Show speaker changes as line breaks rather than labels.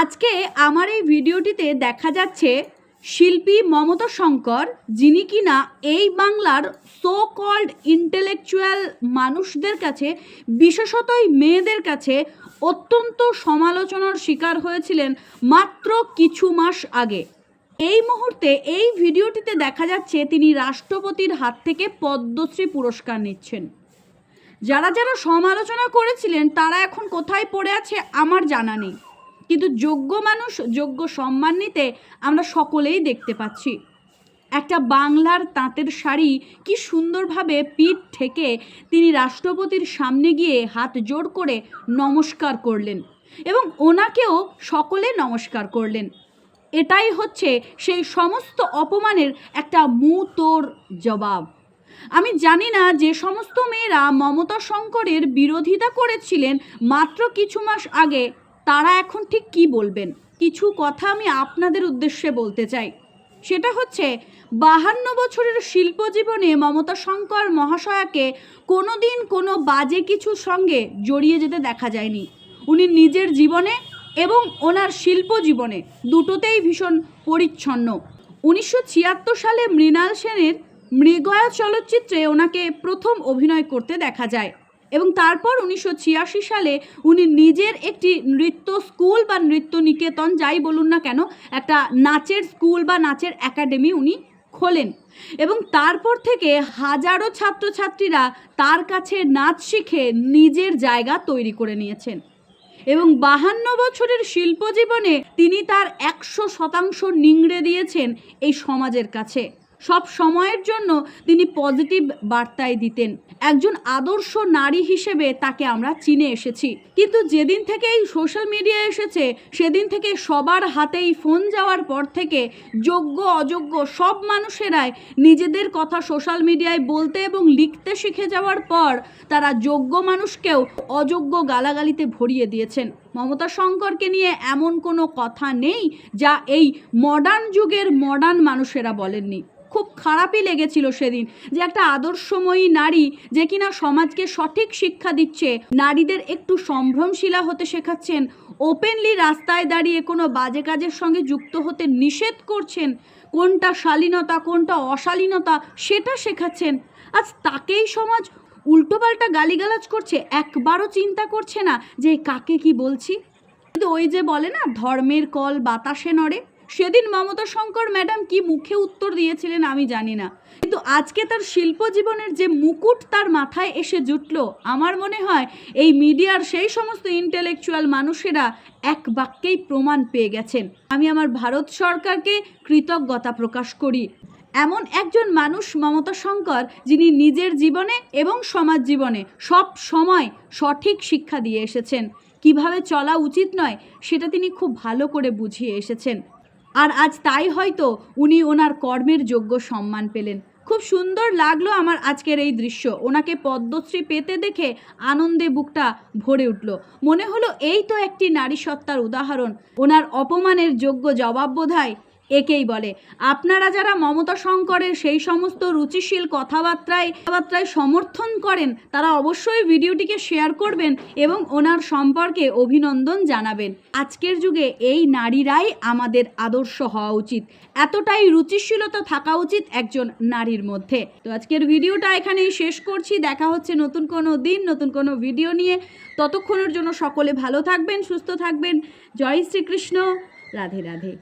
আজকে আমার এই ভিডিওটিতে দেখা যাচ্ছে শিল্পী মমতা শঙ্কর, যিনি কিনা এই বাংলার সো কল্ড ইন্টেলেকচুয়াল মানুষদের কাছে, বিশেষতই মেয়েদের কাছে অত্যন্ত সমালোচনার শিকার হয়েছিলেন মাত্র কিছু মাস আগে। এই মুহূর্তে এই ভিডিওটিতে দেখা যাচ্ছে তিনি রাষ্ট্রপতির হাত থেকে পদ্মশ্রী পুরস্কার নিচ্ছেন। যারা যারা সমালোচনা করেছিলেন, তারা এখন কোথায় পড়ে আছে আমার জানা নেই। কিন্তু যোগ্য মানুষ যোগ্য সম্মান নিতে আমরা সকলেই দেখতে পাচ্ছি। একটা বাংলার তাঁতের শাড়ি কি সুন্দরভাবে পিঠ থেকে তিনি রাষ্ট্রপতির সামনে গিয়ে হাত জোড় করে নমস্কার করলেন এবং ওনাকেও সকলে নমস্কার করলেন। এটাই হচ্ছে সেই সমস্ত অপমানের একটা মুতোর জবাব। আমি জানি না যে সমস্ত মেয়েরা মমতা শঙ্করের বিরোধিতা করেছিলেন মাত্র কিছু মাস আগে তারা এখন ঠিক কি বলবেন? কিছু কথা আমি আপনাদের উদ্দেশ্যে বলতে চাই। সেটা হচ্ছে, বাহান্ন বছরের শিল্প জীবনে মমতা শঙ্কর মহাশয়াকে কোনো দিন কোনো বাজে কিছুর সঙ্গে জড়িয়ে যেতে দেখা যায়নি। উনি নিজের জীবনে এবং ওনার শিল্প জীবনে দুটোতেই ভীষণ পরিচ্ছন্ন। উনিশশো ছিয়াত্তর সালে মৃণাল সেনের মৃগয়া চলচ্চিত্রে ওনাকে প্রথম অভিনয় করতে দেখা যায়। এবং তারপর উনিশশো ছিয়াশি সালে উনি নিজের একটি নৃত্য স্কুল বা নৃত্য নিকেতন যাই বলুন না কেন, একটা নাচের স্কুল বা নাচের একাডেমি উনি খোলেন। এবং তারপর থেকে হাজারো ছাত্রছাত্রীরা তার কাছে নাচ শিখে নিজের জায়গা তৈরি করে নিয়েছেন। এবং বাহান্ন বছরের শিল্প জীবনে তিনি তার একশো শতাংশ নিংড়ে দিয়েছেন এই সমাজের কাছে। সব সময়ের জন্য তিনি পজিটিভ বার্তায় দিতেন। একজন আদর্শ নারী হিসেবে তাকে আমরা চিনে এসেছি। কিন্তু যেদিন থেকে এই সোশ্যাল মিডিয়া এসেছে, সেদিন থেকে সবার হাতেই ফোন যাওয়ার পর থেকে যোগ্য, অযোগ্য সব মানুষেরাই নিজেদের কথা সোশ্যাল মিডিয়ায় বলতে এবং লিখতে শিখে যাওয়ার পর তারা যোগ্য মানুষকেও অযোগ্য গালাগালিতে ভরিয়ে দিয়েছেন। মমতা শঙ্করকে নিয়ে এমন কোনো কথা নেই যা এই মডার্ন যুগের মডার্ন মানুষেরা বলেননি। খুব খারাপই লেগেছিল সেদিন যে একটা আদর্শময়ী নারী যে কিনা সমাজকে সঠিক শিক্ষা দিচ্ছে, নারীদের একটু সম্ভ্রমশীলা হতে শেখাচ্ছেন ওপেনলি রাস্তায় দাঁড়িয়ে কোনো বাজে কাজের সঙ্গে যুক্ত হতে নিষেধ করছেন, কোনটা শালীনতা, কোনটা অশালীনতা সেটা শেখাচ্ছেন। আজ তাকেই সমাজ উল্টোপাল্টা গালিগালাজ করছে, একবারও চিন্তা করছে না যে কাকে কি বলছি। কিন্তু ওই যে বলে না, ধর্মের কল বাতাসে নড়ে। সেদিন মমতা শঙ্কর ম্যাডাম কি মুখে উত্তর দিয়েছিলেন আমি জানি না। কিন্তু আজকে তার শিল্প জীবনের যে মুকুট তার মাথায় এসে জুটল। আমার মনে হয় এই মিডিয়ার সেই সমস্ত ইন্টেলেকচুয়াল মানুষেরা এক বাক্যেই প্রমাণ পেয়ে গেছেন। আমি আমার ভারত সরকারকে কৃতজ্ঞতা প্রকাশ করি। এমন একজন মানুষ মমতা শঙ্কর যিনি নিজের জীবনে এবং সমাজ জীবনে সব সময় সঠিক শিক্ষা দিয়ে এসেছেন। কীভাবে চলা উচিত নয় সেটা তিনি খুব ভালো করে বুঝিয়ে এসেছেন। আর আজ তাই হয়তো উনি ওনার কর্মের যোগ্য সম্মান পেলেন। খুব সুন্দর লাগল আমার আজকের এই দৃশ্য। ওনাকে পদ্মশ্রী পেতে দেখে আনন্দে বুকটা ভরে উঠল। মনে হলো এই তো একটি নারী সত্তার উদাহরণ। ওনার অপমানের যোগ্য জবাব বোধহয় একেই বলে। আপনারা যারা মমতা শঙ্করের সেই সমস্ত রুচিশীল কথাবার্তায় কথাবার্তায় সমর্থন করেন, তারা অবশ্যই ভিডিওটিকে শেয়ার করবেন এবং ওনার সম্পর্কে অভিনন্দন জানাবেন। আজকের যুগে এই নারীরাই আমাদের আদর্শ হওয়া উচিত। এতটাই রুচিশীলতা থাকা উচিত একজন নারীর মধ্যে। তো আজকের ভিডিওটা এখানেই শেষ করছি। দেখা হচ্ছে নতুন কোনো দিন, নতুন কোনো ভিডিও নিয়ে। ততক্ষণের জন্য সকলে ভালো থাকবেন, সুস্থ থাকবেন। জয় শ্রীকৃষ্ণ। রাধে রাধে।